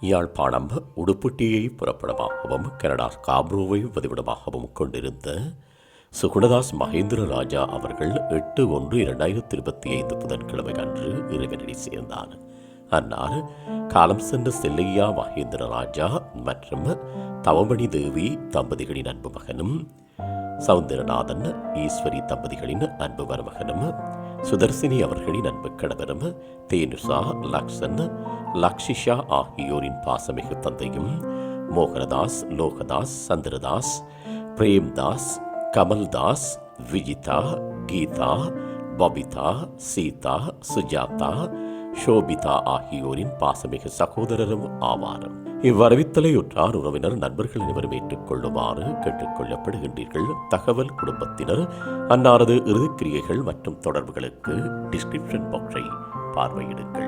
Yazhpanam உடுப்புட்டியை புறப்படமாகவும் Canada காப்ரோவை வதிவிடமாகவும் கொண்டிருந்த சுகுணதாஸ் மகேந்திர ராஜா அவர்கள் எட்டு ஒன்று இரண்டாயிரத்தி இருபத்தி ஐந்து புதன்கிழமை அன்று இறைவனடி சேர்ந்தார். அன்னார் காலம் சென்ற செல்லையா மகேந்திர ராஜா மற்றும் தவமணி தேவி தம்பதிகளின் அன்பு மகனும் சவுந்தரநாதன் ஈஸ்வரி தம்பதிகளின் அன்பு மருமகனும் சுதர்சினி அவர்களின் அன்பு கணவரும் தேனுசா லக்ஷன் லக்ஷிஷா ஆகியோரின் பாசமிகு தந்தையும் மோகனதாஸ் லோகதாஸ் சந்திரதாஸ் பிரேம்தாஸ் கமல்தாஸ் விஜிதா கீதா பபிதா சீதா சுஜாதா ஷோபிதா ஆகியோரின் பாசமிகு சகோதரரும் ஆவார். இவ்வரவித்தலையுற்றார் உறவினர் நண்பர்கள் அனைவரும் ஏற்றுக்கொள்ளுமாறு கேட்டுக்கொள்ளப்படுகின்றீர்கள். தகவல் குடும்பத்தினர் அன்னாரது இறுதிக்கிரியைகள் மற்றும் தொடர்புகளுக்கு டிஸ்கிரிப்ஷன் பாக்ஸை பார்வையிடுங்கள்.